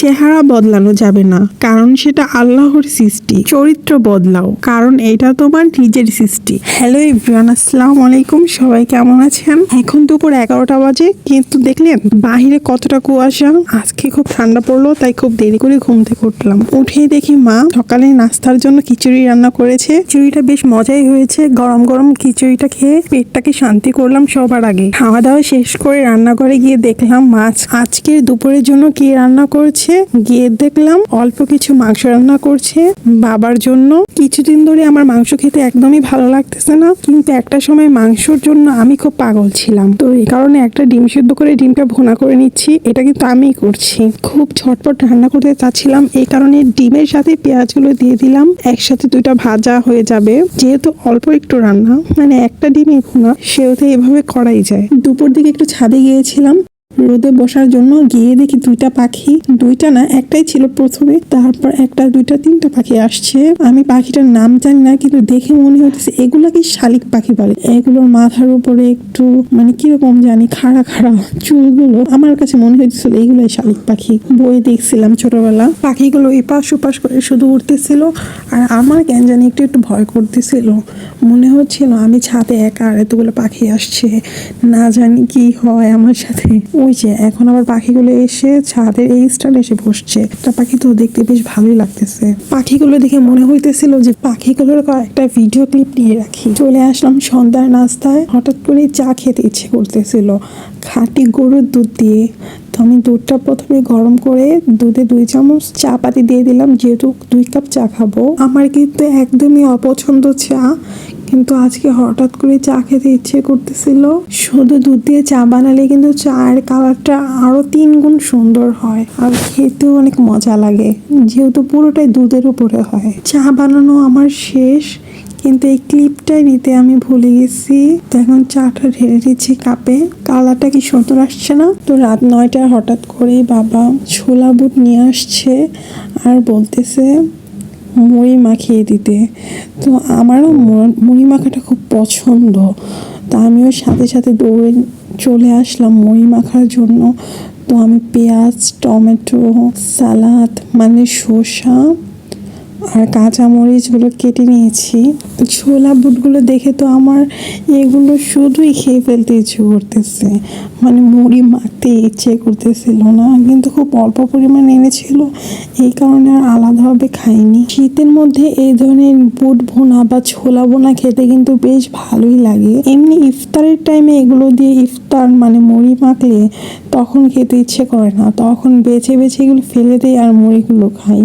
চেহারা বদলানো যাবে না, কারণ সেটা আল্লাহর সৃষ্টি। চরিত্র বদলাও, কারণ এটা তোমার নিজের সৃষ্টি। হ্যালো ইব্রান আসসালাম আলাইকুম, সবাই কেমন আছেন? এখন দুপুর এগারোটা বাজে, কিন্তু দেখলেন বাহিরে কতটা কুয়াশা। আজকে খুব ঠান্ডা পড়ল, তাই খুব দেরি করে ঘুম থেকে উঠলাম। উঠেই দেখি মা সকালে নাস্তার জন্য খিচুড়ি রান্না করেছে। খিচুড়িটা বেশ মজাই হয়েছে, গরম গরম খিচুড়িটা খেয়ে পেটটাকে শান্তি করলাম সবার আগে। খাওয়া দাওয়া শেষ করে রান্নাঘরে গিয়ে দেখলাম মাছ আজকের দুপুরের জন্য কি রান্না করছে। গিয়ে দেখলাম অল্প কিছু মাংস রান্না করছে বাবার জন্য। কিছুদিন ধরে আমার মাংস খেতে একদমই ভালো লাগতেছে না। কিন্তু একটা সময় মাংসর জন্য আমি খুব পাগল ছিলাম। তো এই কারণে একটা ডিম সিদ্ধ করে ডিমটা ভোনা করে নিচ্ছি। এটা কিন্তু আমি করছি। খুব ঝটপট রান্না করতে চাচ্ছিলাম। এই কারণে ডিমের সাথে পেঁয়াজগুলো দিয়ে দিলাম। একসাথে দুইটা ভাজা হয়ে যাবে। যেহেতু অল্প একটু রান্না মানে একটা ডিমই ভুনা, সেহেতু এভাবে করাই যায়। দুপুর দিকে একটু ছাদে গিয়েছিলাম। রোদে বসার জন্য গিয়ে দেখি দুইটা পাখি, দুইটা না, একটাই ছিল প্রথমে, তারপর একটা, দুইটা, তিনটা পাখি আসছে। আমি পাখিটার নাম জানি না, কিন্তু দেখে মনে হচ্ছে এগুলা কি শালিক পাখি বলে। এগুলোর মাথার উপরে একটু মানে কীরকম জানি, খাড়া খাড়া চুলগুলো। আমার কাছে মনে হয়েছিল এগুলোই শালিক পাখি। বই দেখছিলাম ছোটবেলা। পাখিগুলো এপাশ ওপাশ করে শুধু উঠতেছিল আর আমার কেন জানি একটু একটু ভয় করতেছিল। মনে হচ্ছিল আমি ছাদে একা আর এতগুলো পাখি আসছে। না জানি কি হয় আমার সাথে। ওই যে, এখন আবার পাখিগুলো এসে ছাদের এই স্টাইলে এসে বসছে। একটা পাখি তো দেখতে বেশ ভালোই লাগতেছে। পাখিগুলো দেখে মনে হইতেছিল যে পাখিগুলোর একটা ভিডিও ক্লিপ নিয়ে রাখি। চলে আসলাম সন্ধ্যার নাস্তায়। হঠাৎ করে চা খেতে ইচ্ছে করতেছিল। খাঁটি গরুর দুধ দিয়ে। তো আমি দুধটা প্রথমে গরম করে দুধে দুই চামচ চা পাতি দিয়ে দিলাম, যেহেতু দুই কাপ চা খাব। আমার কিন্তু একদমই অপছন্দ চা। কিন্তু আজকে হঠাৎ করে চা খেতে ইচ্ছে করতেছিল। শুধু দুধ দিয়ে চা বানালে কিন্তু চায়ের কালারটা আরও তিন গুণ সুন্দর হয় আর খেতেও অনেক মজা লাগে। যেহেতু পুরোটাই দুধের উপরে হয়। চা বানানো আমার শেষ, কিন্তু এই ক্লিপটাই নিতে আমি ভুলে গেছি। তো এখন চাটা ঢেলে দিচ্ছি কাপে। কালারটা কি সুন্দর আসছে না? তো রাত নয়টায় হঠাৎ করে বাবা ছোলা বুট নিয়ে আসছে আর বলতেছে মুড়ি মাখিয়ে দিতে। তো আমারও মুড়ি মাখাটা খুব পছন্দ। তা আমিও সাথে সাথে দৌড়ে চলে আসলাম মুড়ি মাখার জন্য। তো আমি পেঁয়াজ, টমেটো, সালাদ মানে শসা আর কাঁচামরিচগুলো কেটে নিয়েছি। ছোলা বুটগুলো দেখে তো আমার এগুলো শুধুই খেয়ে ফেলতে ইচ্ছে করতেছে। মানে মুড়ি মাখতে ইচ্ছে করতেছিল না, কিন্তু খুব অল্প পরিমাণে এনেছিল। এই কারণে আর আলাদাভাবে খাইনি। শীতের মধ্যে এই ধরনের বুট ভুনা বা ছোলা বোনা খেতে কিন্তু বেশ ভালোই লাগে। এমনি ইফতারের টাইমে এগুলো দিয়ে ইফতার মানে মুড়ি মাখলে তখন খেতে ইচ্ছে করে না। তখন বেছে বেছে এগুলো ফেলে দেয় আর মুড়িগুলো খাই।